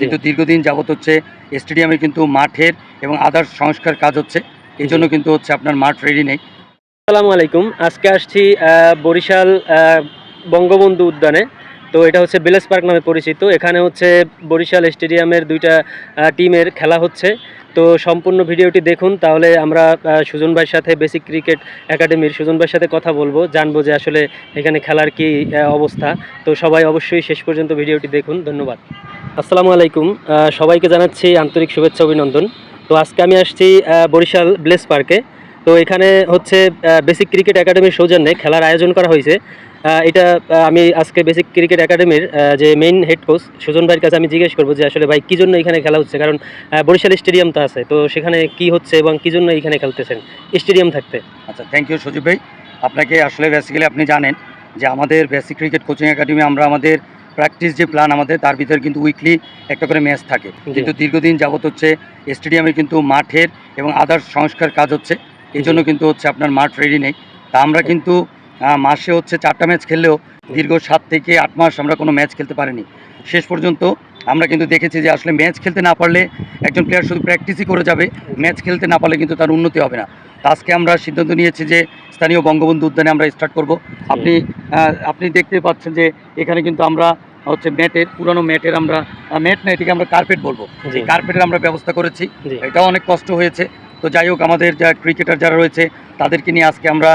কিন্তু দীর্ঘদিন যাবত হচ্ছে স্টেডিয়ামে কিন্তু মাঠের এবং আদার্স সংস্কার কাজ হচ্ছে। এই জন্য কিন্তু হচ্ছে আপনার মাঠ রেডি নেই। আসসালামু আলাইকুম। আজকে আসছি বরিশাল বঙ্গবন্ধু উদ্যানে। তো এটা হচ্ছে বেলেস পার্ক নামে পরিচিত। এখানে হচ্ছে বরিশাল স্টেডিয়ামের দুইটা টিমের খেলা হচ্ছে। তো সম্পূর্ণ ভিডিওটি দেখুন তাহলে আমরা সুজন ভাইয়ের সাথে বেসিক ক্রিকেট একাডেমির সুজন ভাইয়ের সাথে কথা বলব। জানব যে আসলে এখানে খেলার কি অবস্থা। তো সবাই অবশ্যই শেষ পর্যন্ত ভিডিওটি দেখুন। ধন্যবাদ। আসসালামু আলাইকুম। সবাইকে জানাচ্ছি আন্তরিক শুভেচ্ছা, অভিনন্দন। তো আজকে আমি আসছি বরিশাল ব্লেস পার্কে তো এখানে হচ্ছে বেসিক ক্রিকেট একাডেমির সৌজন্যে খেলার আয়োজন করা হয়েছে। এটা আমি আজকে বেসিক ক্রিকেট একাডেমির যে মেইন হেড কোচ সুজন ভাইয়ের কাছে আমি জিজ্ঞেস করব যে আসলে ভাই, কী জন্য এখানে খেলা হচ্ছে? কারণ বরিশাল স্টেডিয়াম তো আছে। তো সেখানে কি হচ্ছে এবং কী জন্য এখানে খেলতেছেন? স্টেডিয়াম থাকতে। আচ্ছা থ্যাংক ইউ সজীব ভাই। আপনাকে আসলে বেসিক্যালি আপনি জানেন যে আমাদের বেসিক ক্রিকেট কোচিং একাডেমি আমরা আমাদের প্র্যাকটিস যে প্ল্যান আমাদের তার ভিতরে কিন্তু উইকলি একটা করে ম্যাচ থাকে। কিন্তু দীর্ঘদিন যাবত হচ্ছে স্টেডিয়ামে কিন্তু মাঠের এবং আদার্স সংস্কার কাজ হচ্ছে। এই জন্য কিন্তু হচ্ছে আপনার মাঠ রেডি নেই। তা আমরা কিন্তু মাসে হচ্ছে চারটা ম্যাচ খেললেও দীর্ঘ সাত থেকে আট মাস আমরা কোনো ম্যাচ খেলতে পারিনি। শেষ পর্যন্ত আমরা কিন্তু দেখেছি যে আসলে ম্যাচ খেলতে না পারলে একজন প্লেয়ার শুধু প্র্যাকটিসই করে যাবে। ম্যাচ খেলতে না পারলে কিন্তু তার উন্নতি হবে না। আজকে আমরা সিদ্ধান্ত নিয়েছি যে স্থানীয় বঙ্গবন্ধু উদ্যানে আমরা স্টার্ট করব। আপনি আপনি দেখতে পাচ্ছেন যে এখানে কিন্তু আমরা হচ্ছে ম্যাটের পুরানো ম্যাটের আমরা ম্যাট না এটিকে আমরা কার্পেট বলব। কার্পেটের আমরা ব্যবস্থা করেছি। এটাও অনেক কষ্ট হয়েছে। তো যাই হোক আমাদের যা ক্রিকেটার যারা রয়েছে তাদেরকে নিয়ে আজকে আমরা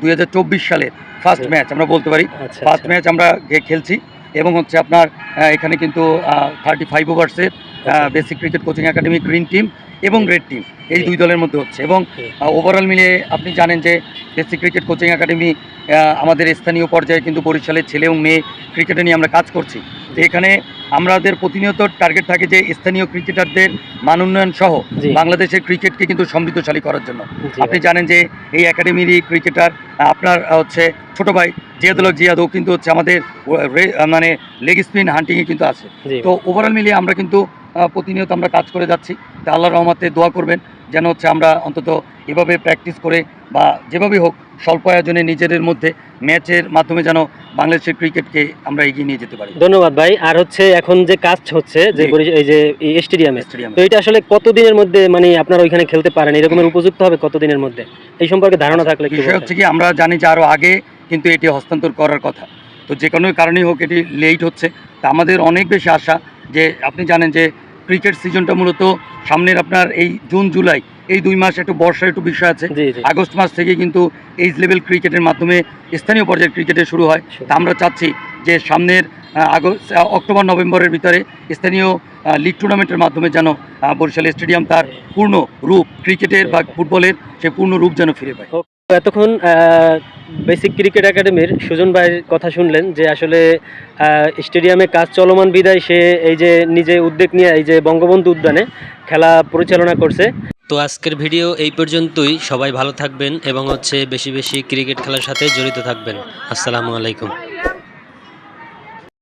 দুই হাজার চব্বিশ সালের ফার্স্ট ম্যাচ আমরা বলতে পারি। আচ্ছা ফার্স্ট আচ্ছা। ম্যাচ আমরা খেলছি। এবং হচ্ছে আপনার এখানে কিন্তু thirty five ওভার্সের basic cricket coaching academy green team এবং রেড টিম এই দুই দলের মধ্যে হচ্ছে। এবং ওভারঅল মিলে আপনি জানেন যে বেসিক ক্রিকেট কোচিং একাডেমি আমাদের স্থানীয় পর্যায়ে কিন্তু বরিশালের ছেলে এবং মেয়ে ক্রিকেটে নিয়ে আমরা কাজ করছি। তো এখানে আমাদের প্রতিনিয়ত টার্গেট থাকে যে স্থানীয় ক্রিকেটারদের মান উন্নয়ন সহ বাংলাদেশের ক্রিকেটকে কিন্তু সমৃদ্ধশালী করার জন্য। আপনি জানেন যে এই একাডেমিরই ক্রিকেটার আপনার হচ্ছে ছোট ভাই হক জিয়াদও কিন্তু হচ্ছে আমাদের মানে লেগ স্পিন হান্টিংয়ে কিন্তু আছে। তো ওভারঅল মিলিয়ে আমরা কিন্তু প্রতিনিয়ত আমরা কাজ করে যাচ্ছি। তা আল্লাহ রহমতে দোয়া করবেন যেন হচ্ছে আমরা অন্তত এভাবে প্র্যাকটিস করে বা যেভাবেই হোক স্বল্প আয়োজনে নিজেদের মধ্যে ম্যাচের মাধ্যমে যেন বাংলাদেশের ক্রিকেটকে আমরা এগিয়ে নিয়ে যেতে পারি। ধন্যবাদ ভাই। আর হচ্ছে এখন যে কাজ হচ্ছে যে এই যে স্টেডিয়ামে স্টেডিয়ামে তো এটা আসলে কতদিনের মধ্যে মানে আপনারা ওইখানে খেলতে পারেন? এরকমের উপযুক্ত হবে কতদিনের মধ্যে? এই সম্পর্কে ধারণা থাকলে। হচ্ছে কি আমরা জানি যে আরও আগে কিন্তু এটি হস্তান্তর করার কথা। তো যে কোনো কারণেই হোক এটি লেট হচ্ছে। তা আমাদের অনেক বেশি আশা যে আপনি জানেন যে ক্রিকেট সিজনটা মূলত সামনের আপনার এই জুন জুলাই এই দুই মাস একটু বর্ষার একটু বিষয় আছে। আগস্ট মাস থেকে কিন্তু এইজ লেভেল ক্রিকেটের মাধ্যমে স্থানীয় পর্যায়ের ক্রিকেটে শুরু হয়। তা আমরা চাচ্ছি যে সামনের আগস্ট অক্টোবর নভেম্বরের ভিতরে স্থানীয় লিগ টুর্নামেন্টের মাধ্যমে যেন বরিশাল স্টেডিয়াম তার পূর্ণ রূপ ক্রিকেটের বা ফুটবলের সে পূর্ণ রূপ যেন ফিরে পায়। এতক্ষণ বেসিক ক্রিকেট একাডেমির সুজন ভাইয়ের কথা শুনলেন যে আসলে স্টেডিয়ামে কাজ চলমান বিদায় সে এই যে নিজে উদ্যোগ নিয়ে এই যে বঙ্গবন্ধু উদ্যানে খেলা পরিচালনা করছে। তো আজকের ভিডিও এই পর্যন্তই। সবাই ভালো থাকবেন এবং হচ্ছে বেশি বেশি ক্রিকেট খেলার সাথে জড়িত থাকবেন। আসসালামু আলাইকুম।